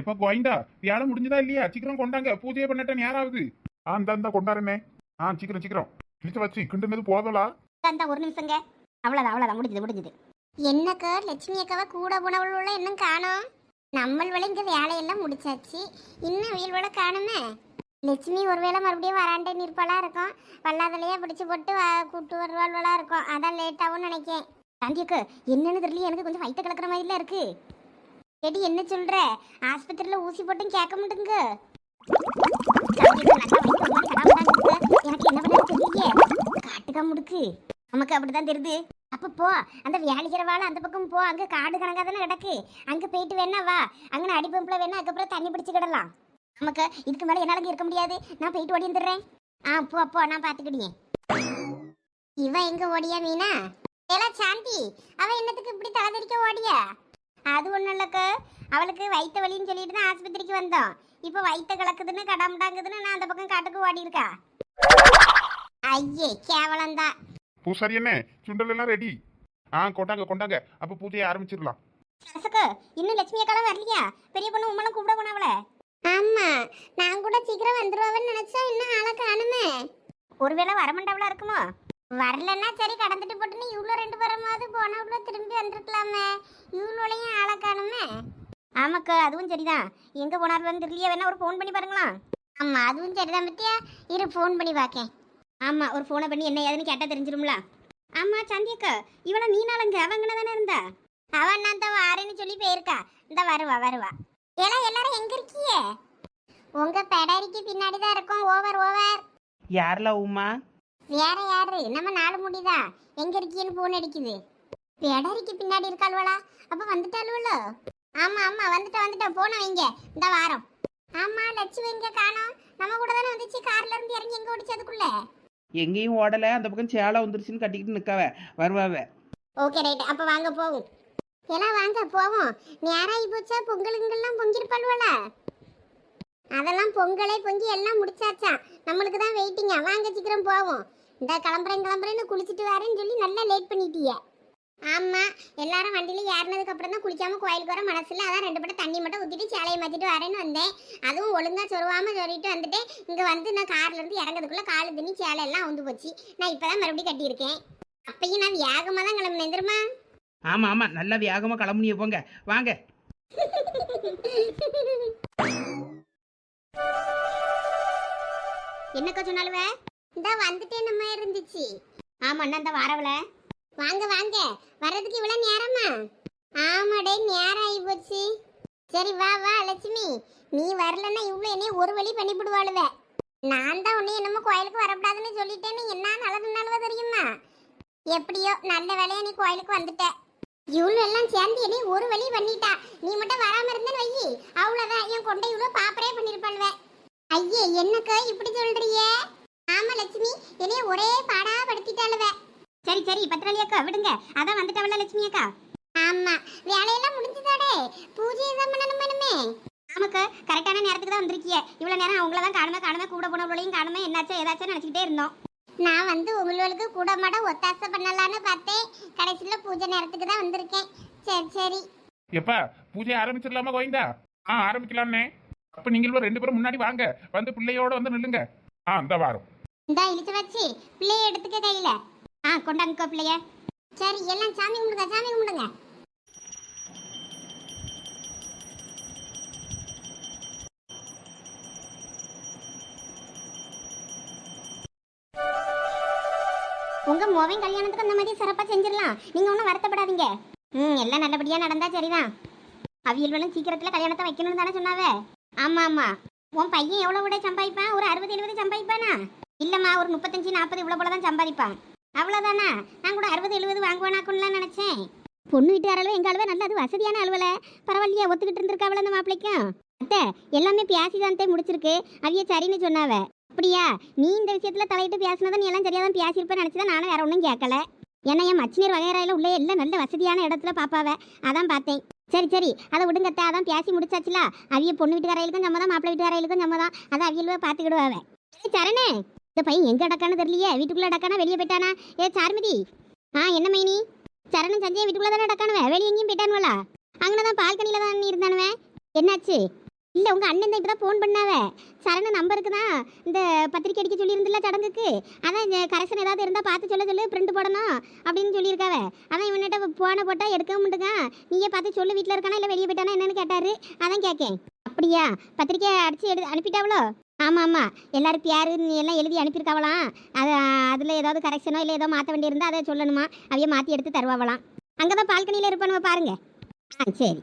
எப்ப கோயந்தா? வேலை முடிஞ்சதா இல்லையா? சீக்கிரம் கொண்டாங்க. பூஜையை பண்ணட்ட நேரம் ஆகுது ஆ இந்த இந்த கொண்டாருண்ணே ஆ சீக்கிரம் சீக்கிரம். இழுத்து வச்சு கிண்டுனது போதலா அந்த ஒரு நிமிஷங்க. அவ்வளோதான் அவ்வளோதான் முடிஞ்சது முடிஞ்சது. என்னக்கா லட்சுமி அக்காவை கூட போனவளோட இன்னும் காணோம். நம்மள இங்க வேலையெல்லாம் முடிச்சாச்சு. இன்னும் விட காணுமே. லட்சுமி ஒருவேளை மறுபடியும் வராண்டே நிற்பாளா இருக்கும். வல்லாதலையே பிடிச்சு போட்டு கூட்டு வருவாள்வளா இருக்கும். அதான் லேட் நினைக்கேன். காந்தியக்கு என்னன்னு தெரியல எனக்கு கொஞ்சம் வயிற்று கலக்கிற மாதிரில இருக்கு. எடி என்ன சொல்ற? ஆஸ்பத்திரியில ஊசி போட்டும் கேட்க மாட்டேங்க. எனக்கு என்ன பண்ண தெரியலையே காட்டுக்கா முடுக்கு. நமக்கு அப்படிதான் தெரியுது. அப்ப போ. அந்த வேலைக்கிற வாழை அந்த பக்கம் போ. அங்க காடு கணக்கா தானே கிடக்கு. அங்க போயிட்டு வேணா வா. அங்க அடி பம்பில் வேணா அதுக்கப்புறம் தண்ணி பிடிச்சிக்கிடலாம் நமக்கு இதுக்கு மேல என்னால் இருக்க முடியாது. நான் போயிட்டு ஓடி வந்துடுறேன். ஆ போ அப்போ நான் பாத்துக்கிட்டேன் இவன் எங்க ஓடியா மீனா? ஏலா சாந்தி. அவன் என்னத்துக்கு இப்படி தலைதறிக்க ஓடியா? அது ஒண்ணும் இல்லக்க. அவளுக்கு வயிற்று வலின்னு சொல்லிட்டு தான் ஆஸ்பத்திரிக்கு வந்தோம். இப்போ வயிற்று கலக்குதுன்னு கடாமடாங்குதுன்னு நான் அந்த பக்கம் காட்டுக்கு ஓடி இருக்கா ஐயே கேவலம்தான். பூசாரி என்ன? சுண்டல் எல்லாம் ரெடி ஆ கொண்டாங்க கொண்டாங்க. அப்ப பூஜையை ஆரம்பிச்சிடலாம். சரசுக்கு இன்னும் லட்சுமி அக்காலாம் வரலையா? பெரிய பொண்ணு உம்மளும் கூப்பிட போனவள ஆமா நான் கூட சீக்கிரம் வந்துருவான்னு நினைச்சா இன்னும் ஆளை காணுமே. ஒருவேளை வரமண்டவளா இருக்குமோ? வரலன்னா சரி கடந்துட்டு போட்டுன்னு இவ்வளோ ரெண்டு பேரமாவது போனவளோ திரும்பி வந்திருக்கலாமே. இவ்வளோலையும் ஆளை காணுமே. ஆமாக்கா அதுவும் சரிதான். எங்க போனாலும் தெரியலையா வேணா ஒரு ஃபோன் பண்ணி பாருங்களா ஆமா அதுவும் சரிதான் பத்தியா? இரு ஃபோன் பண்ணி பார்க்கேன் ஆமா ஒரு ஃபோனை பண்ணி என்ன ஏதுன்னு கேட்டா தெரிஞ்சிரும்ல. ஆமா சந்தியக்கா இவள மீனாளங்க அவங்கன தானே இருந்தா? அவன் நான் தான் வாரேன்னு சொல்லி போயிருக்கா. இந்த வருவா வருவா. ஏலா எல்லாரும் எங்க இருக்கியே உங்க பெடரிக்கு பின்னாடி தான் இருக்கும் ஓவர் ஓவர். யார்ல உமா? வேற யாரு? நம்ம நாலு முடிதா? எங்க இருக்கீன்னு போன் அடிக்குது. பெடரிக்கு பின்னாடி இருக்காள்வளா? அப்ப வந்துட்டாளுவல ஆமா ஆமா வந்துட்டா வந்துட்டா போன வைங்க. இந்த வாரம். ஆமா லட்சுமி எங்க காணோம். நம்ம கூட தானே வந்துச்சு. கார்ல இருந்து இறங்கி எங்க ஓடிச்சு அதுக்குள்ள எங்கேயும் ஓடல. அந்த பக்கம் சேலை வந்துருச்சுன்னு கட்டிக்கிட்டு நிற்காவ வருவாவ. ஓகே ரைட் அப்ப வாங்க போவோம். எல்லாம் வாங்க போவோம். நேராகி போச்சா? பொங்கலுங்கெல்லாம் பொங்கிருப்பாள்வல அதெல்லாம் பொங்கலே பொங்கி எல்லாம் முடிச்சாச்சாம் நம்மளுக்கு தான் வெயிட்டிங்க வாங்க சீக்கிரம் போவோம். இந்த கிளம்புறேன் கிளம்புறேன்னு குளிச்சுட்டு வரேன்னு சொல்லி நல்லா லேட் பண்ணிட்டீங்க ஆமா எல்லாரும் வண்டியில ஏறினதுக்கு அப்புறம் தான் குளிக்காம கோயிலுக்கு வர மனசுல அதான் ரெண்டு பட்டம் தண்ணி மட்டும் ஊத்திட்டு சேலையை மாத்திட்டு வரேன்னு வந்தேன். அதுவும் ஒழுங்கா சொருவாம சொல்லிட்டு வந்துட்டேன் இங்க வந்து நான் கார்ல இருந்து இறங்குறதுக்குள்ள காலு தண்ணி சேலை எல்லாம் வந்து போச்சு. நான் இப்பதான் மறுபடியும் கட்டியிருக்கேன். அப்பயும் நான் வேகமா தான் கிளம்புனேன் தெரியுமா? ஆமா ஆமா. நல்லா வேகமா கிளம்புனிய போங்க. வாங்க. என்னக்கா சொன்னாலுவ? இந்த வந்துட்டே நம்ம இருந்துச்சு. ஆமா அண்ணா இந்த வாரவல வாங்க வாங்க. வர்றதுக்கு இவ்வளவு நேரமா? ஆமாடே நேரம் ஆகி போச்சு. சரி வா வா லட்சுமி. நீ வரலன்னா இவ்வளவு என்னைய ஒரு வழி பண்ணிவிடுவாளுவ நான் தான் உன்னை என்னமோ கோயிலுக்கு வரக்கூடாதுன்னு சொல்லிட்டேன்னு என்ன நல்லதுனாலுவ தெரியுமா? எப்படியோ நல்ல வேலையா நீ கோயிலுக்கு வந்துட்ட. இவ்வளவு எல்லாம் சேர்ந்து என்னை ஒரு வழி பண்ணிட்டா. நீ மட்டும் வராம இருந்தேன்னு வையி. அவ்வளவுதான். என் கொண்டை இவ்வளவு பாப்பரே பண்ணிருப்பாள்வ. ஐயே என்னக்கா இப்படி சொல்றிய ஆமா லட்சுமி. என்னைய ஒரே பாடா படுத்திட்டாளுவ. சரி சரி பத்திரலி அக்கா விடுங்க. அதான் வந்துட்டவள லட்சுமி அக்கா. ஆமா. வேலையெல்லாம் முடிஞ்சுதாடே பூஜை தான் பண்ணணும் ஆமாக்கா கரெக்டான நேரத்துக்கு தான் வந்திருக்கிய. இவ்வளவு நேரம் அவங்கள தான் காணுமே காணுமே கூட போனவளையும் காணுமே என்னாச்சும் ஏதாச்சும் நினைச்சுக்கிட்டே இருந்தோம். நான் வந்து உங்களுக்கு கூட மாட ஒத்தாசை பண்ணலான்னு பார்த்தேன். கடைசியில் பூஜை நேரத்துக்கு தான் வந்திருக்கேன். சரி சரி. எப்பா பூஜை ஆரம்பிச்சிடலாமா கோயந்தா ஆ ஆரம்பிக்கலாம்னே. அப்ப நீங்கள் ரெண்டு பேரும் முன்னாடி வாங்க. வந்து பிள்ளையோட வந்து நில்லுங்க. ஆ இந்த வாரம். இந்தா இழுத்து வச்சு. பிள்ளைய எடுத்துக்க கையில. ஆ கொண்டாங்கக்கோ பிள்ளைய. சரி எல்லாம் சாமி கும்பிடுங்க சாமி கும்பிடுங்க. உங்க மோவன் கல்யாணத்துக்கு அந்த மாதிரி சிறப்பா செஞ்சிடலாம். நீங்க ஒன்றும் வருத்தப்படாதீங்க. ம் எல்லாம் நல்லபடியா நடந்தா சரிதான். அவியல்வெல்லாம் சீக்கிரத்துல கல்யாணத்தை வைக்கணும்னு தானே சொன்னாவே. ஆமா ஆமா. உன் பையன் எவ்வளவு விட சம்பாதிப்பான்? ஒரு அறுபது எழுபது சம்பாதிப்பானா? இல்லைம்மா ஒரு முப்பத்தஞ்சு நாற்பது இவ்வளோ போல தான் சம்பாதிப்பான். அவ்வளோதானா நான் கூட அறுபது எழுபது வாங்குவானாக்குன்னு நினச்சேன். பொண்ணு வீட்டு அளவு எங்கள் அளவு நல்லது வசதியான அளவில். பரவாயில்லையா ஒத்துக்கிட்டு இருந்திருக்காவல அந்த மாப்பிளைக்கும் அத்தை எல்லாமே பேசி தான் முடிச்சிருக்கு. அவிய சரின்னு சொன்னாவ. அப்படியா? நீ இந்த விஷயத்தில் தலையிட்டு பேசினதை நீ எல்லாம் சரியா தான் பேசியிருப்பேன்னு நினச்சிதான் நானும் வேற ஒன்றும் கேட்கல. ஏன்னா என் மச்சினியர் வகையறையில் உள்ள எல்லாம் நல்ல வசதியான இடத்துல பாப்பாவ. அதான் பார்த்தேன். சரி சரி அதை விடுங்கத்த அதான் பேசி முடிச்சாச்சுல. அவிய பொண்ணு வீட்டுக்காரையிலுக்கும் சம்மதம் மாப்பிள்ளை வீட்டுக்காரையிலுக்கும் சம்மதம். அதை அவியல்வே பார்த்துக்கிடுவாவே. சரணே! இந்த பையன் எங்கே அடக்கான்னு தெரியலையே? வீட்டுக்குள்ளே அடக்கானா? வெளியே போயிட்டானா? ஏ சார்மதி. ஆ என்ன மைனி? சரணன் சஞ்சய் வீட்டுக்குள்ளே தானே அடக்கானுவே? வெளியே எங்கேயும் போயிட்டானுவலா அங்கே தான் பால்கனியில் தான் இருந்தானுவே? என்னாச்சு? இல்லை உங்கள் அண்ணன் தான் இப்போ தான் ஃபோன் பண்ணாவ சரண நம்பருக்கு தான் இந்த பத்திரிக்கை அடிக்க சொல்லியிருந்தில்ல சடங்குக்கு? அதான் இந்த கரெக்ஷன் ஏதாவது இருந்தால் பார்த்து சொல்ல சொல்லு பிரிண்ட் போடணும் அப்படின்னு சொல்லியிருக்காவ. அதான் இவன்கிட்ட போன போட்டால் எடுக்க முடியுங்க நீயே பார்த்து சொல்லு வீட்டில் இருக்கானா இல்லை வெளியே போயிட்டானா என்னன்னு கேட்டார். அதான் கேட்கேன் அப்படியா? பத்திரிக்கை அடித்து எடு அனுப்பிட்டாவளோ? ஆமாம் ஆமாம் எல்லாரும் நீ எல்லாம் எழுதி அனுப்பியிருக்காவலாம். அது அதில் ஏதாவது கரெக்ஷனோ இல்லை ஏதோ மாற்ற வேண்டியிருந்தா அதை சொல்லணுமா? அவையே மாற்றி எடுத்து தருவாவலாம். அங்கே தான் பால்கனியில் இருப்பானுவ பாருங்க. ஆ சரி.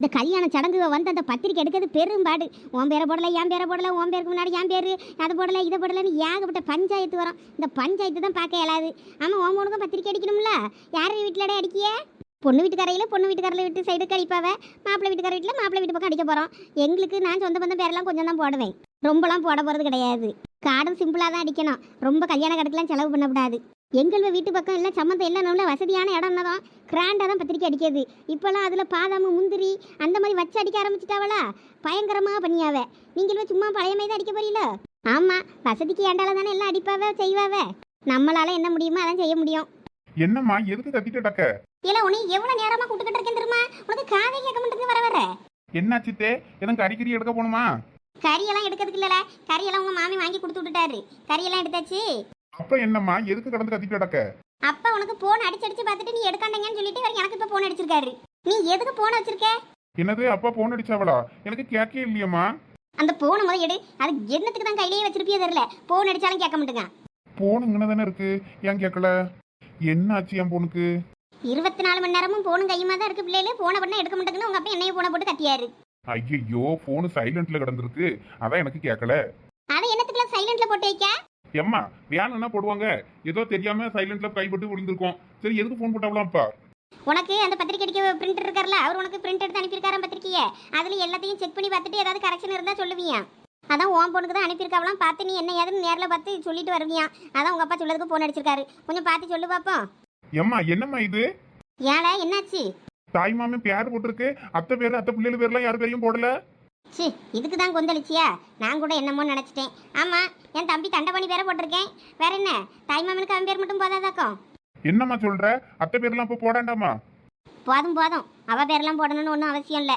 இந்த கல்யாண சடங்கு வந்து அந்த பத்திரிக்கை எடுக்கிறது பெரும்பாடு உன் பேரை போடலை என் பேரை போடலை உன் பேருக்கு முன்னாடி என் பேர் அதை போடலை இதை போடலைன்னு ஏகப்பட்ட பஞ்சாயத்து வரும். இந்த பஞ்சாயத்து தான் பார்க்க இயலாது. ஆமாம் உன் மூணுக்கும் பத்திரிக்கை அடிக்கணும்ல? யார் வீட்டிலடே அடிக்கியே? பொண்ணு வீட்டுக்காரையில் பொண்ணு வீட்டுக்காரில் வீட்டு சைடு கழிப்பாவ மாப்பிள்ளை வீட்டுக்கார வீட்டில் மாப்பிள்ளை வீட்டு பக்கம் அடிக்க போகிறோம் எங்களுக்கு நான் சொந்த பந்தம் பேரெல்லாம் கொஞ்சம் தான் போடுவேன். ரொம்பலாம் போட போகிறது கிடையாது. காடும் சிம்பிளாக தான் அடிக்கணும். ரொம்ப கல்யாண கணக்கெலாம் செலவு பண்ணக்கூடாது எங்கள் வீட்டு பக்கம் எல்லாம் சம்மந்தம் எல்லாம் நல்ல வசதியான இடம் தான் கிராண்டாக தான் பத்திரிக்கை அடிக்கிறது. இப்போல்லாம் அதில் பாதாம முந்திரி அந்த மாதிரி வச்சு அடிக்க ஆரம்பிச்சிட்டாவளா? பயங்கரமாக பண்ணியாவ நீங்களும் சும்மா பழைய தான் அடிக்க போறீங்களோ ஆமாம் வசதிக்கு ஏண்டால தானே எல்லாம் அடிப்பாவே செய்வாவ? நம்மளால என்ன முடியுமோ அதான் செய்ய முடியும். என்னம்மா எதுக்கு கத்திட்டு டக்க இல்ல உன்னை எவ்வளவு நேரமா கூப்பிட்டுக்கிட்டு இருக்கேன் தெரியுமா? உனக்கு காதை கேட்க மாட்டேங்குது வர வர. என்னாச்சுத்தே எதுவும் கறிக்கறி எடுக்க போகணுமா? கறியெல்லாம் எடுக்கிறதுக்கு இல்லல. கறியெல்லாம் உங்க மாமி வாங்கி கொடுத்து விட்டுட்டாரு. கறியெல்லாம் எடுத்தாச்சு? அப்ப என்னம்மா? எதுக்கு கடந்து கத்திட்டு டக்க அப்பா உனக்கு போன் அடிச்சு அடிச்சு பார்த்துட்டு நீ எடுக்காண்டீங்கன்னு சொல்லிட்டு இவர் எனக்கு இப்ப போன் அடிச்சிருக்காரு. நீ எதுக்கு போன் வச்சிருக்க? என்னது? அப்பா போன் அடிச்சாவளா? எனக்கு கேட்கே இல்லையம்மா. அந்த போனை முதல் எடு. அது என்னத்துக்கு தான் கையிலேயே வச்சிருப்பியே தெரியல. போன் அடிச்சாலும் கேட்க மாட்டேங்க போன் இங்கே தானே இருக்கு. ஏன் கேட்கல? என்னாச்சு என் பொண்ணுக்கு? இருபத்தி நாலு மணி நேரமும் போனும் கையுமா தான் இருக்கு பிள்ளைகளே. போனை பண்ண எடுக்க மாட்டேங்குன்னு உங்க அப்பா என்னைய போனை போட்டு கத்தியாரு. ஐயோ போன் சைலண்ட்ல கிடந்திருக்கு. அதான் எனக்கு கேட்கல அதை என்னத்துக்குலாம் சைலண்ட்ல போட்டு வைக்க? எம்மா வேணும்னா போடுவாங்க? ஏதோ தெரியாம சைலண்ட்ல கைப்பட்டு விழுந்திருக்கோம். சரி எதுக்கு போன் போட்டாவலாம்ப்பா உனக்கு அந்த பத்திரிக்கை அடிக்க பிரிண்டர் இருக்கார்ல அவர் உனக்கு பிரிண்ட் எடுத்து அனுப்பியிருக்காராம் பத்திரிக்கையை. அதுல எல்லாத்தையும் செக் பண்ணி பார்த்துட்டு ஏதாவது கரெக்ஷன் இருந்தா சொல்லுவியா. அதான் உன் பொண்ணுக்கு தான் அனுப்பியிருக்காவலாம் பார்த்து நீ என்ன ஏதுன்னு நேரில் பார்த்து சொல்லிட்டு வருவியா. அதான் உங்க அப்பா சொல்லதுக்கு போன் அடிச்சிருக்காரு. கொஞ்சம் பார்த்து சொல்லு பாப்போம். எம்மா என்னம்மா இது? ஏழை என்னாச்சு? தாய் மாமன் பேர் போட்டிருக்கு. அத்தை பேரு அத்தை பிள்ளைகள் பேர்லாம் யார் பேரையும் போடல. சி இதுக்கு தான் கொந்தளிச்சியா? நான் கூட என்னமோ நினச்சிட்டேன். ஆமாம் என் தம்பி தண்டபாணி பேரை போட்டிருக்கேன். வேற என்ன? தாய்மாமனுக்கு அவன் பேர் மட்டும் போதாதாக்கும் என்னம்மா சொல்ற? அத்தை பேர்லாம் இப்ப போடாண்டாமா? போதும் போதும். அவ பேரெல்லாம் போடணும்னு ஒன்றும் அவசியம் இல்லை.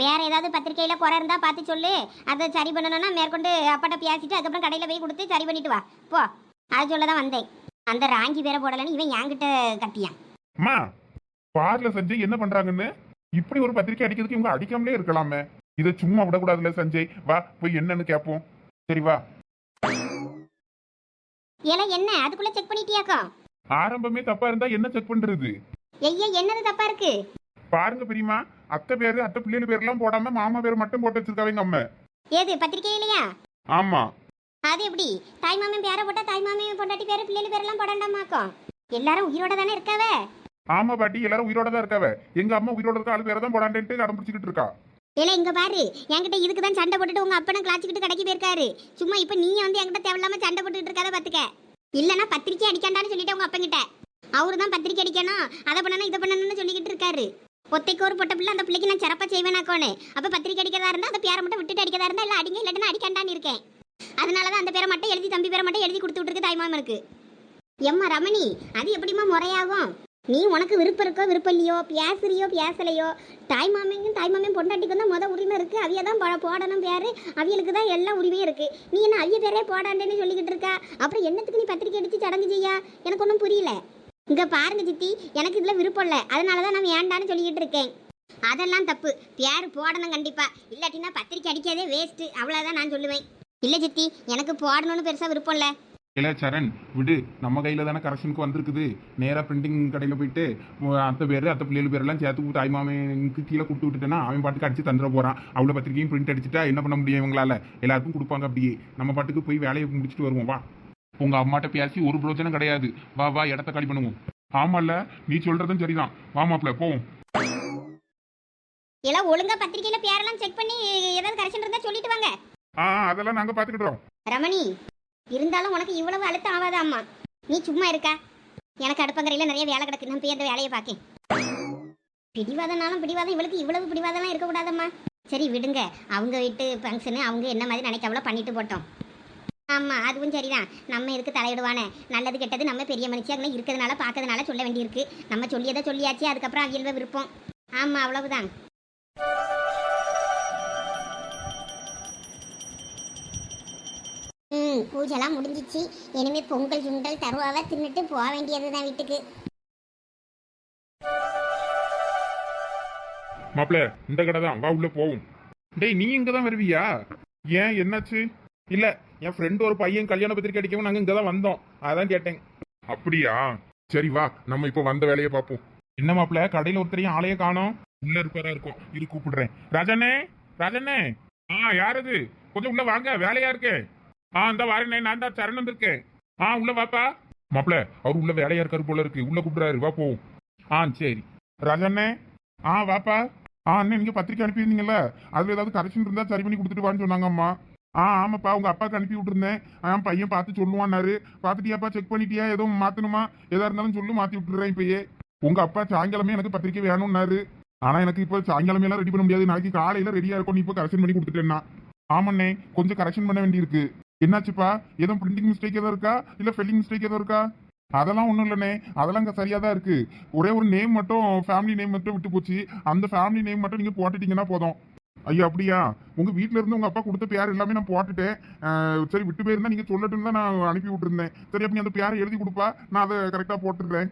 வேற ஏதாவது பத்திரிக்கையில் குறை இருந்தால் பார்த்து சொல்லு. அதை சரி பண்ணணும்னா மேற்கொண்டு அப்பாட்ட பேசிட்டு அதுக்கப்புறம் கடையில் போய் கொடுத்து சரி பண்ணிட்டு வா. போ. அது சொல்ல தான் வந்தேன். அந்த ராங்கி பேரை போடலைன்னு இவன் என்கிட்ட கத்தியான். அம்மா பார்ல சஞ்சய் என்ன பண்றாங்கன்னு? இப்படி ஒரு பத்திரிக்கை அடிக்கிறதுக்கு இவங்க அடிக்காமலே இருக்கலாமே. இதை சும்மா விடக்கூடாதுல்ல சஞ்சய். வா போய் என்னன்னு கேட்போம் சரி வா. ஏல என்ன? அதுக்குள்ளே செக் பண்ணிட்டியாக்கோ? ஆரம்பமே தப்பா இருந்தா என்ன செக் பண்றது? ஐயா என்னது தப்பா இருக்கு? பாருங்க பெரியமா அத்தை பேரு அத்தை பிள்ளைகள் பேர்லாம் போடாம மாமா பேர் மட்டும் போட்டு வச்சிருக்காங்க அம்மா. ஏது பத்திரிக்கையிலையா ஆமா. அது எப்படி? தாய் மாமன் பேரை போட்டா தாய் மாமன் பொண்டாட்டி பேரு பிள்ளைகள் பேரெல்லாம் போடாண்டாமாக்கும் எல்லாரும் உயிரோட தானே இருக்காவே? ஆமா பாட்டி எல்லாரும் உயிரோட தான் இருக்காவ. எங்க அம்மா உயிரோட இருக்க ஆளு பேரை தான் போடாண்டேன்ட்டு அடம் பிடிச்சிக்கிட்டு இருக்கா. இல்ல இங்க பாரு. என்கிட்ட இதுக்கு தான் சண்டை போட்டுட்டு உங்க அப்பனை கிளாச்சிக்கிட்டு கடைக்கு போயிருக்காரு. சும்மா இப்ப நீங்க வந்து என்கிட்ட தேவையில்லாம சண்டை போட்டுட்டு இருக்காத பாத்துக்க. இல்லனா பத்திரிக்கை அடிக்காண்டான்னு சொல்லிட்டு உங்க அப்பங்கிட்ட அவரு தான் பத்திரிக்கை அடிக்கணும். அதை பண்ணணும் இதை பண்ணணும்னு சொல்லிக்கிட்டு இருக்காரு. ஒத்தைக்கு ஒரு பொட்ட பிள்ளை அந்த பிள்ளைக்கு நான் சிறப்பா செய்வேனாக்கோனே அப்ப பத்திரிக்கை அடிக்கிறதா இருந்தா அந்த பேரை மட்டும் விட்டுட்டு அடிக்கிறதா இருந்தா இல்ல அடிங்க இல்லாட்டினா அடிக்காண்டான்னு இருக்கேன். அதனால தான் அந்த பேரை மட்டும் எழுதி தம்பி பேரை மட்டும் எழுதி கொடுத்து விட்டுருக்கு தாய்மாமனுக்கு எம்மா ரமணி அது எப்படிம்மா முறையாகும்? நீ உனக்கு விருப்பம் இருக்கோ விருப்பம் இல்லையோ பேசுறியோ பேசலையோ? தாய் மாமையும் தாய் மாமையும் பொண்டாட்டிக்கு தான் மொதல் உரிமை இருக்கு. அவிய தான் போடணும் பேரு. அவியலுக்கு தான் எல்லா உரிமையும் இருக்கு. நீ என்ன அவிய பேரே போடாண்டேன்னு சொல்லிக்கிட்டு இருக்கா? அப்புறம் என்னத்துக்கு நீ பத்திரிக்கை அடித்து சடங்கு செய்யா? எனக்கு ஒன்றும் புரியல. இங்கே பாருங்க சித்தி எனக்கு இதில் விருப்பம் இல்லை. அதனால தான் நான் வேண்டான்னு சொல்லிக்கிட்டு இருக்கேன். அதெல்லாம் தப்பு. பேர் போடணும் கண்டிப்பாக இல்லாட்டினா பத்திரிக்கை அடிக்காதே வேஸ்ட்டு அவ்வளோதான் நான் சொல்லுவேன். இல்ல சித்தி எனக்கு போடணும்னு பெருசா விருப்பம் இல்லை. இல்ல சரண் விடு. நம்ம கையில தானே கரெக்ஷனுக்கு வந்திருக்குது. நேரா பிரிண்டிங் கடையில போயிட்டு அத்தை பேரு அத்தை பிள்ளைகள் பேரெல்லாம் சேர்த்து தாய் மாமனுக்கு கீழே கொடுத்து விட்டுட்டேன்னா அவன் பாட்டுக்கு அடிச்சு தந்துட போறான். அவ்வளோ பத்திரிக்கையும் பிரிண்ட் அடிச்சுட்டா என்ன பண்ண முடியும் இவங்களால? எல்லாருக்கும் கொடுப்பாங்க அப்படியே. நம்ம பாட்டுக்கு போய் வேலையை முடிச்சுட்டு வருவோம். வா. உங்க அம்மாட்ட பேசி ஒரு பிரோஜனம் கிடையாது. வா வா இடத்த காலி பண்ணுவோம். ஆமால்ல நீ சொல்றதும் சரிதான். வா மாப்பிள்ள போவோம். எல்லாம் ஒழுங்கா பத்திரிக்கையில பேரெல்லாம் செக் பண்ணி ஏதாவது கரெக்ஷன் இருந்தா சொல்லிட்டு வாங்க. ஆ அதெல்லாம் நாங்க பாத்துக்கிட்டோம் ரமணி இருந்தாலும் உனக்கு இவ்வளவு அழுத்தம் ஆகாதாம்மா நீ சும்மா இருக்கா. எனக்கு அடுப்பங்கரையில் நிறைய வேலை கிடக்கு. நான் போய் அந்த வேலையை பார்க்கேன். பிடிவாதனாலும் பிடிவாதம். இவளுக்கு இவ்வளவு பிடிவாதம்லாம் இருக்கக்கூடாதம்மா. சரி விடுங்க. அவங்க வீட்டு ஃபங்க்ஷனு அவங்க என்ன மாதிரி நினைக்கவளோ பண்ணிட்டு போட்டோம். ஆமாம் அதுவும் சரிதான். நம்ம எதுக்கு தலையிடுவானே? நல்லது கெட்டது நம்ம பெரிய மனுஷியாக இருக்கிறதுனால பார்க்கறதுனால சொல்ல வேண்டியிருக்கு. நம்ம சொல்லியதை சொல்லியாச்சு. அதுக்கப்புறம் அவியல்வ விருப்பம். ஆமாம் அவ்வளவுதான். பூஜைலாம் முடிஞ்சிச்சு. இனிமே பொங்கல் சுண்டல் தருவாவை தின்னுட்டு போக வேண்டியது தான் வீட்டுக்கு. மாப்பிள இந்த கடை தான் வா உள்ள போவோம். டேய் நீ இங்க தான் வருவியா? ஏன் என்னாச்சு? இல்ல என் ஃப்ரெண்ட் ஒரு பையன் கல்யாண பத்திரிக்கை அடிக்கவும் நாங்க இங்க தான் வந்தோம். அதான் கேட்டேன். அப்படியா? சரி வா. நம்ம இப்போ வந்த வேலையை பார்ப்போம். என்ன மாப்பிள கடையில ஒருத்தரையும் ஆளையே காணோம்? உள்ள இருப்பாரா இருக்கும். இரு கூப்பிடுறேன். ராஜண்ணே ராஜண்ணே. ஆ யார் அது? கொஞ்சம் உள்ள வாங்க. வேலையா இருக்கேன் ஆ இந்த வாரண்ணே நான் தான் சரணம் இருக்கேன் ஆ உள்ள வாப்பா. மாப்பிள அவர் உள்ள வேலையா இருக்காரு போல இருக்கு. உள்ள கூப்பிடுறாரு. வா போவோம் ஆ சரி. ராஜண்ணே. ஆ வாப்பா. ஆ அண்ணே நீங்க பத்திரிக்கை அனுப்பியிருந்தீங்கல்ல? அதுல ஏதாவது கரெக்ஷன் இருந்தா சரி பண்ணி கொடுத்துட்டு வான்னு சொன்னாங்க அம்மா. ஆ ஆமாப்பா உங்க அப்பாவுக்கு அனுப்பி விட்டுருந்தேன். ஆ பையன் பார்த்து சொல்லுவான்னாரு. பார்த்துட்டியாப்பா செக் பண்ணிட்டியா? எதுவும் மாத்தணுமா? எதா இருந்தாலும் சொல்லு மாத்தி விட்டுறேன் இப்பயே. உங்க அப்பா சாயங்காலமே எனக்கு பத்திரிக்கை வேணும்னாரு. ஆனா எனக்கு இப்போ சாயங்காலமே எல்லாம் ரெடி பண்ண முடியாது. நாளைக்கு காலையில ரெடியா இருக்கும் நீ இப்போ கரெக்ஷன் பண்ணி கொடுத்துட்டேன்னா. ஆமாண்ணே கொஞ்சம் கரெக்ஷன் பண்ண வேண்டியிருக்கு. என்னாச்சுப்பா? எதுவும் பிரிண்டிங் மிஸ்டேக் எதுவும் இருக்கா? இல்ல ஃபெல்லிங் மிஸ்டேக் எதுவும் இருக்கா? அதெல்லாம் ஒன்றும் இல்லைண்ணே அதெல்லாம் அங்கே சரியாக தான் இருக்கு. ஒரே ஒரு நேம் மட்டும் ஃபேமிலி நேம் மட்டும் விட்டு போச்சு. அந்த ஃபேமிலி நேம் மட்டும் நீங்கள் போட்டுட்டீங்கன்னா போதும். ஐயோ அப்படியா? உங்க வீட்ல இருந்து உங்க அப்பா கொடுத்த பேர் எல்லாமே நான் போட்டுட்டேன். சரி விட்டு போயிருந்தா நீங்க சொல்லட்டும் தான் நான் அனுப்பி விட்டுருந்தேன். சரி அப்படி அந்த பேரை எழுதி கொடுப்பா. நான் அதை கரெக்டா போட்டுடுறேன்.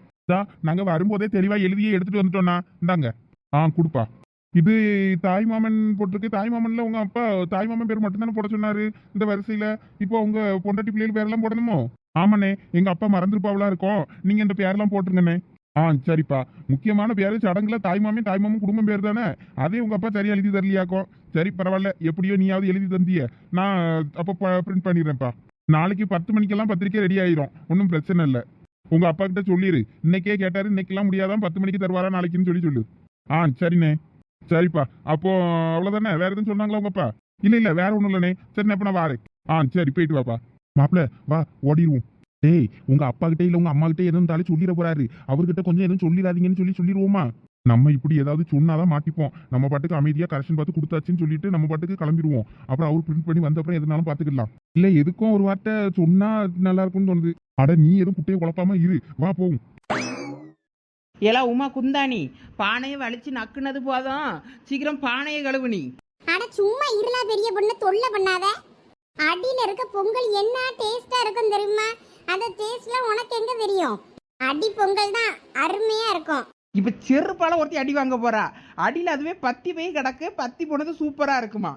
நாங்க வரும்போதே தெளிவா எழுதியே எடுத்துட்டு வந்துட்டோம்னா இந்தாங்க. ஆ கொடுப்பா. இது தாய் மாமன் போட்டிருக்கு. தாய் மாமன்ல உங்க அப்பா தாய் மாமன் பேர் மட்டும்தானே போட சொன்னாரு இந்த வரிசையில? இப்போ உங்க பொண்டாட்டி பிள்ளைகள் பேரெல்லாம் போடணுமோ? ஆமாண்ணே எங்க அப்பா மறந்துருப்பாவளா இருக்கும். நீங்க இந்த பேரெல்லாம் போட்டுருங்கண்ணே. ஆ சரிப்பா. முக்கியமான பேரு சடங்குல தாய்மாமே தாய்மாமன் குடும்பம் பேர் தானே. அதே உங்க அப்பா சரியா எழுதி தரலையாக்கும் சரி பரவாயில்ல. எப்படியோ நீயாவது எழுதி தந்திய. நான் அப்போ பிரிண்ட் பண்ணிடுறேன்ப்பா. நாளைக்கு பத்து மணிக்கெல்லாம் பத்திரிக்கை ரெடி ஆயிரும். ஒன்றும் பிரச்சனை இல்லை. உங்க அப்பா கிட்ட சொல்லிடு இன்னைக்கே கேட்டாரு இன்னைக்கெல்லாம் முடியாதான் பத்து மணிக்கு தருவாரா நாளைக்குன்னு சொல்லி சொல்லு. ஆ சரிண்ணே. சரிப்பா. அப்போ அவ்வளவுதானே? வேற எதுவும் சொன்னாங்களா உங்கப்பா இல்ல இல்ல வேற ஒண்ணும் இல்லனே சரி அப்ப நான் வாரேன். ஆ சரி போயிட்டு வாப்பா. மாப்பிள வா ஓடிடுவோம் டேய் உங்க அப்பா கிட்ட இல்ல உங்க அம்மா கிட்ட எதுவும் தாலே சொல்லிட போறாரு. அவர்கிட்ட கொஞ்சம் எதுவும் சொல்லிடாதீங்கன்னு சொல்லி சொல்லிடுவோமா நம்ம இப்படி ஏதாவது சொன்னாதான் மாட்டிப்போம். நம்ம பாட்டுக்கு அமைதியா கரெக்ஷன் பார்த்து கொடுத்தாச்சுன்னு சொல்லிட்டு நம்ம பாட்டுக்கு கிளம்பிடுவோம் அப்புறம் அவர் பிரிண்ட் பண்ணி வந்த அப்புறம் எதுனாலும் பாத்துக்கலாம் இல்ல எதுக்கும் ஒரு வார்த்தை சொன்னா நல்லா இருக்கும்னு தோணுது. அட நீ எதுவும் குட்டையை குழப்பாம இரு. வா போவோம். ஏலா உமா குந்தாணி பானையை வலிச்சு நக்குனது போதும். சீக்கிரம் பானையை கழுவுனி அட சும்மா இருளா பெரிய பொண்ணு தொல்லை பண்ணாத. அடியில இருக்க பொங்கல் என்ன டேஸ்டா இருக்கும் தெரியுமா? அந்த டேஸ்ட்லாம் உனக்கு எங்க தெரியும்? அடி பொங்கல் தான் அருமையா இருக்கும். இப்ப செருப்பால ஒருத்தி அடி வாங்க போறா. அடியில அதுவே பத்தி போய் கிடக்கு பத்தி போனது சூப்பரா இருக்குமா?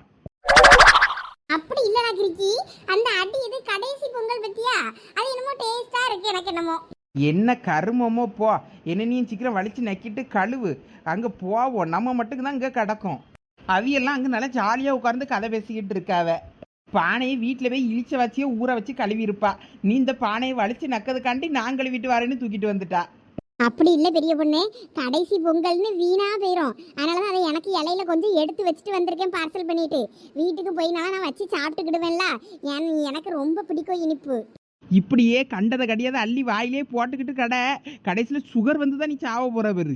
அப்படி இல்லடா கிரிக்கி அந்த அடி இது கடைசி பொங்கல் பத்தியா? அது என்னமோ டேஸ்டா இருக்கு எனக்கு என்னமோ. என்ன கருமமோ போ. என்ன நீ சீக்கிரம் வலிச்சு நக்கிட்டு கழுவு. அங்கே போவோம் நம்ம மட்டும்தான் தான் கிடக்கும். அவியெல்லாம் அங்கே நல்லா ஜாலியாக உட்காந்து கதை பேசிக்கிட்டு இருக்காவ. பானையை வீட்டில் போய் இழிச்ச வச்சியே ஊற வச்சு கழுவி இருப்பா. நீ இந்த பானையை வலிச்சு நக்கிறதுக்காண்டி நான் கழுவிட்டு வரேன்னு தூக்கிட்டு வந்துட்டா. அப்படி இல்லை பெரிய பொண்ணு. கடைசி பொங்கல்னு வீணாக போயிடும் அதனால தான் அதை எனக்கு இலையில கொஞ்சம் எடுத்து வச்சுட்டு வந்திருக்கேன் பார்சல் பண்ணிட்டு. வீட்டுக்கு போயினாலும் நான் வச்சு சாப்பிட்டுக்கிடுவேன்ல. எனக்கு ரொம்ப பிடிக்கும் இனிப்பு. இப்படியே கண்டதை கடியாத அள்ளி வாயிலே போட்டுக்கிட்டு கடை. கடைசியில் சுகர் வந்து தான் நீ சாவ போற பேரு.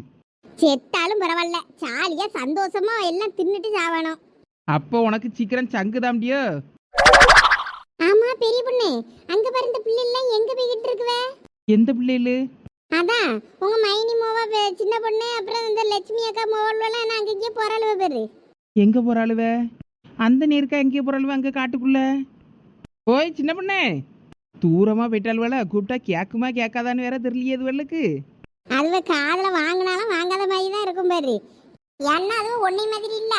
செத்தாலும் பரவாயில்ல. ஜாலியா சந்தோஷமா எல்லாம் தின்னுட்டு சாவணும். அப்போ உனக்கு சீக்கிரம் சங்கு தாம்பியோ ஆமா பெரிய பொண்ணு. அங்க பாரு இந்த பிள்ளை எல்லாம் எங்க போய்கிட்டு இருக்குவே? எந்த பிள்ளைகளு அதான் உங்க மைனி மோவா பெ- சின்ன பொண்ணு அப்புறம் இந்த லட்சுமி அக்கா மோவல்லாம் நான் அங்கேயே போறாளுவ பேரு. எங்க போறாளுவ? அந்த நேருக்கா எங்கே போறாளுவ அங்க காட்டுக்குள்ள? ஓய் சின்ன பொண்ணே. தூரமா போயிட்டாளுவல கூப்பிட்டா கேக்குமா கேட்காதான்னு வேற தெரியலையே வெள்ளுக்கு அதுவ காதுல வாங்கினாலும் வாங்காத மாதிரி தான் இருக்கும் பாரு. என்ன அதுவும் ஒன்னே மாதிரி இல்ல.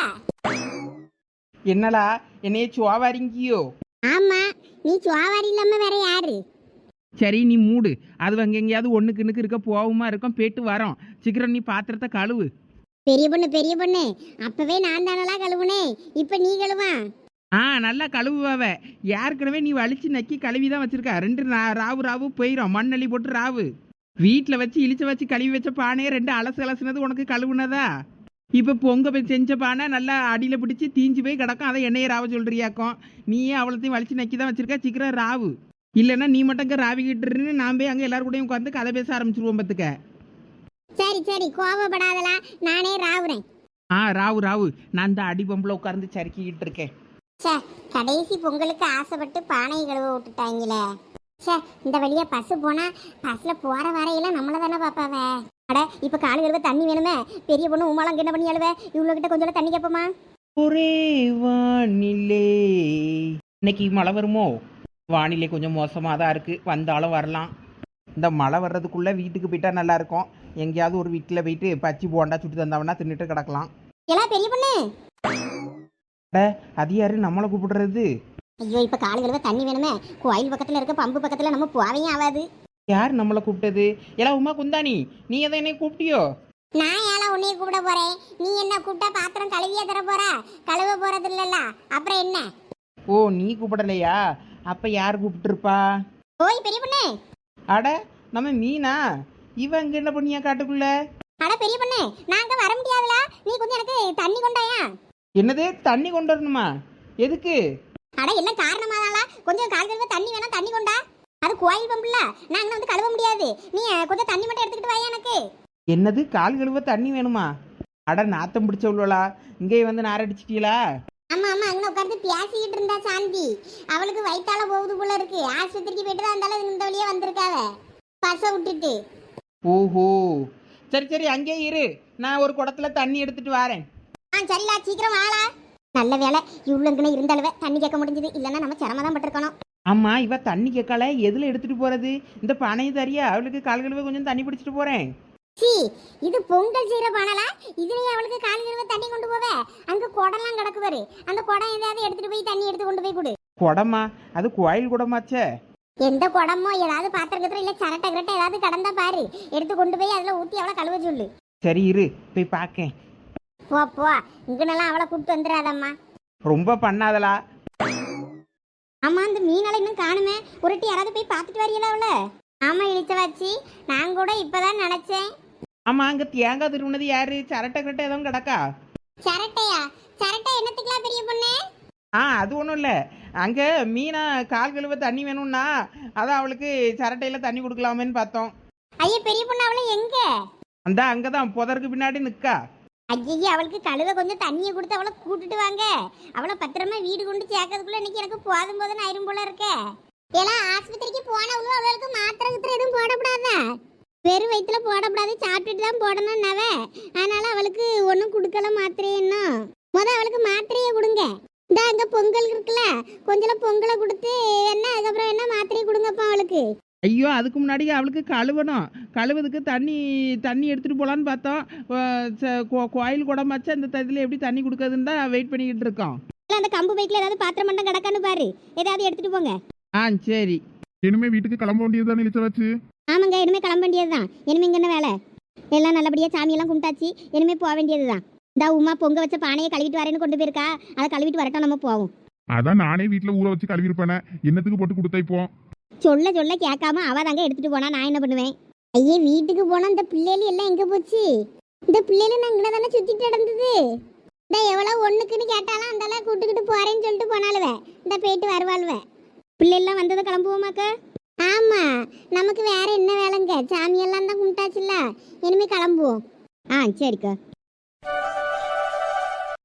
என்னடா என்னைய சுவாவாரிங்கியோ ஆமா நீ சுவாவாரி இல்லாம வேற யாரு? சரி நீ மூடு. அது அங்க எங்கேயாவது ஒண்ணுக்கு இன்னுக்கு இருக்க போகுமா இருக்கும் போயிட்டு வரோம். சீக்கிரம் நீ பாத்திரத்தை கழுவு. பெரிய பொண்ணு பெரிய பொண்ணு. அப்பவே நான் தானலாம் கழுவுனேன் இப்ப நீ கழுவா. ஆ நல்லா கழுவுவாவ. ஏற்கனவே நீ வலிச்சு நக்கி கழுவி தான் வச்சிருக்க. ரெண்டு நா- ராவு ராவு போயிடும் மண்ணள்ளி போட்டு ராவு. வீட்டில் வச்சு இழிச்ச வச்சு கழுவி வச்ச பானையை ரெண்டு அலசு அலசுனது உனக்கு கழுவுனதா? இப்போ பொங்க போய் செஞ்ச பானை நல்லா அடியில் பிடிச்சி தீஞ்சு போய் கிடக்கும். அதை எண்ணெயை ராவ சொல்றியாக்கும். நீயே அவ்வளோத்தையும் வலிச்சு நக்கி தான் வச்சிருக்க. சீக்கிரம் ராவு. இல்லைன்னா நீ மட்டும் அங்கே ராவிக்கிட்டு இருந்து நான் போய் அங்கே எல்லாரும் கூடயும் உட்காந்து கதை பேச ஆரம்பிச்சிருவோம் பத்துக்க. சரி சரி. கோவப்படாதலா. நானே ராவுறேன். ஆ ராவு ராவு. நான் இந்த அடி பம்பில் உட்கார்ந்து சறுக்கிக்கிட்டு இருக்கேன். ச்சே கடைசி பொங்கலுக்கு ஆசைப்பட்டு பானை கழுவ விட்டுட்டாங்களே. ச்சே இந்த வழியா பஸ் போனா பஸ்ல போற வரையெல்லாம் நம்மள தானே பாப்பாவ அட இப்ப காலு கழுவ தண்ணி வேணுமே? பெரிய பொண்ணு உமாலாம் என்ன பண்ணி அழுவ இவ்வளவு கிட்ட கொஞ்சம் தண்ணி கேப்பமா? ஒரே வானிலே. இன்னைக்கு மழை வருமோ? வானிலை கொஞ்சம் மோசமாக தான் இருக்குது வந்தாலும் வரலாம். இந்த மழை வர்றதுக்குள்ளே வீட்டுக்கு போயிட்டா நல்லா இருக்கும். எங்கேயாவது ஒரு வீட்டில் போயிட்டு பச்சி போண்டா சுட்டு தந்தவனா தின்னுட்டு கிடக்கலாம். எல்லாம் பெரிய பொண்ணு. அட அது யாரு? நம்மளை கூப்பிடுறது. ஐயோ இப்ப காலு கழுவ தண்ணி வேணுமே? கோயில் பக்கத்துல இருக்க பம்பு பக்கத்துல நம்ம போவையும் ஆகாது யார் நம்மளை கூப்பிட்டது? எல்லாம் உமா குந்தாணி நீ எதை என்னை கூப்பிட்டியோ? நான் ஏழை உன்னைய கூப்பிட போறேன். நீ என்ன கூப்பிட்டா பாத்திரம் கழுவியா தர போற? கழுவ போறது இல்லல்ல அப்புறம் என்ன? ஓ நீ கூப்பிடலையா? அப்போ யார் கூப்பிட்டுருப்பா? ஓய் பெரிய பொண்ணு. அட நம்ம மீனா? இவன் இங்கே என்ன பண்ணியா காட்டுக்குள்ள? அட பெரிய பொண்ணு நான் அங்க வர முடியாதுல. நீ கொஞ்சம் எனக்கு தண்ணி கொண்டாயா? என்னது தண்ணி கொண்டு வரணுமா? எதுக்கு? அட என்ன காரணமாதால கொஞ்சம் கால் கழுவ தண்ணி வேணா தண்ணி கொண்டா. அது கோயில் பம்புல நான் அங்க வந்து கழுவ முடியாது. நீ கொஞ்சம் தண்ணி மட்டும் எடுத்துக்கிட்டு வாயா எனக்கு. என்னது? கால் கழுவ தண்ணி வேணுமா? அட நாத்தம் பிடிச்ச உள்ளவளா? இங்கே வந்து நாரடிச்சிட்டீங்களா ஆமா ஆமா. அங்க உட்கார்ந்து பேசிக்கிட்டு இருந்தா சாந்தி. அவளுக்கு வயித்தால போகுது போல இருக்கு. ஆஸ்பத்திரிக்கு போயிட்டு தான் இருந்தாலும் இந்த வழியா வந்திருக்காவ. பச விட்டுட்டு. ஓஹோ. சரி சரி. அங்கேயே இரு. நான் ஒரு குடத்துல தண்ணி எடுத்துட்டு வரேன். ஆ சரிடா சீக்கிரம் வாடா. நல்ல வேலை இவ்வளோங்கன்னு இருந்தாலுவே தண்ணி கேட்க முடிஞ்சது. இல்லைன்னா நம்ம சிரமம் தான் பட்டிருக்கணும். ஆமா இவ தண்ணி கேட்கல. எதுல எடுத்துட்டு போறது? இந்த பனையை தரியா அவளுக்கு கால் கழுவ கொஞ்சம் தண்ணி பிடிச்சிட்டு போறேன். சீ இது பொங்கல் செய்யற பானலா? இதுலயே அவளுக்கு கால் கழுவ தண்ணி கொண்டு போவே? அங்க குடம்லாம் கிடக்கு பாரு அந்த குடம் ஏதாவது எடுத்துட்டு போய் தண்ணி எடுத்து கொண்டு போய் கொடு. குடமா? அது கோயில் குடமாச்சே. எந்த குடமோ ஏதாவது பாத்திரத்துல இல்ல சரட்டை கிரட்டை ஏதாவது கடந்தா பாரு. எடுத்து கொண்டு போய் அதுல ஊத்தி அவளை கழுவ சொல்லு. சரி இரு. போய் பார்க்கேன் போ போ. இங்கனெல்லாம் அவளை கூப்பிட்டு வந்துடாதம்மா. ரொம்ப பண்ணாதலா? ஆமா அந்த மீனால இன்னும் காணுமே. ஒருட்டி யாராவது போய் பார்த்துட்டு வரீங்களா அவள? ஆமா இழுத்த வச்சு நான் கூட இப்பதான் நினைச்சேன். ஆமா அங்க தேங்காய் திருவுனது யாரு? சரட்டை கட்டை எதுவும் கிடக்கா? சரட்டையா? சரட்டை என்னத்துக்குலாம் பெரிய பொண்ணு? ஆ அது ஒன்றும் இல்லை. அங்கே மீனா கால் கழுவ தண்ணி வேணும்னா அதான் அவளுக்கு சரட்டையில் தண்ணி கொடுக்கலாமேன்னு பார்த்தோம். ஐயா பெரிய பொண்ணு அவளை எங்க? அந்த அங்கே தான் புதருக்கு பின்னாடி நிற்கா ஐயா அவளுக்கு கழுவ கொஞ்சம் தண்ணியை கொடுத்து அவளை கூட்டுட்டு வாங்க. அவளை பத்திரமா வீடு கொண்டு சேர்க்கறதுக்குள்ள இன்னைக்கு எனக்கு போதும் போதும் ஆயிரும் போல இருக்க. எல்லாம் ஆஸ்பத்திரிக்கு போனவளும் அவளுக்கு மாத்திரை கித்திரை எதுவும் போடக்கூடாதா வெறும் வயிற்றுல போடக்கூடாது சாப்பிட்டுட்டு தான் போடணும்னாவ. அதனால அவளுக்கு ஒன்றும் கொடுக்கல மாத்திரை இன்னும் முத அவளுக்கு மாத்திரையை கொடுங்க. இந்த அங்கே பொங்கல் இருக்குல்ல கொஞ்சம் பொங்கலை கொடுத்து என்ன அதுக்கப்புறம் என்ன மாத்திரையை கொடுங்கப்பா அவளுக்கு? ஐயோ அதுக்கு முன்னாடி அவளுக்கு கழுவணும். கழுவுறதுக்கு தண்ணி தண்ணி எடுத்துகிட்டு போகலான்னு பார்த்தோம். அஹ் ச- கோ- கோயில் குடமாச்சு அந்த இதில் எப்படி தண்ணி கொடுக்குறதுன்னு தான் வெயிட் பண்ணிக்கிட்டு இருக்கோம். அந்த கம்பு பைக்கில் ஏதாவது பாத்திரம் மட்டும் கிடக்கான்னு பாரு. ஏதாவது எடுத்துட்டு போங்க. ஆ சரி. இனிமே வீட்டுக்கு கிளம்ப வேண்டியதுதான் இழுச்ச வச்சு ஆமாங்க இனிமே கிளம்ப வேண்டியதுதான். இனிமே இங்க என்ன வேலை? எல்லாம் நல்லபடியா சாமியெல்லாம் கும்பிட்டாச்சு. இனிமே போக வேண்டியதுதான். இந்த உமா பொங்க வச்ச பானையை கழுவிட்டு வரேன்னு கொண்டு போயிருக்கா. அதை கழுவிட்டு வரட்டும் நம்ம போவோம். அதான் நானே வீட்டுல ஊற வச்சு கழுவிருப்பேனே என்னத்துக்கு போட்டு கொடுத்தா இப்போ? சொல்ல சொல்ல கேட்காம அவ தாங்க எடுத்துட்டு போனா நான் என்ன பண்ணுவேன்? ஐயே வீட்டுக்கு போனா இந்த பிள்ளைகள் எல்லாம் எங்க போச்சு? இந்த பிள்ளைகள் நான் இங்கே தானே சுத்திட்டு நடந்தது? இந்த எவ்வளோ ஒண்ணுக்குன்னு கேட்டாலும் அந்த கூட்டுக்கிட்டு போறேன்னு சொல்லிட்டு போனாலுவ இந்த போயிட்டு வருவாளுவே. பிள்ளைலாம் வந்ததை கிளம்புவோமாக்கா? ஆமா. நமக்கு வேற என்ன வேலைங்க? சாமியெல்லாம் தான் கும்பிட்டாச்சுல்ல. இனிமே கிளம்புவோம். ஆ சரிக்கா.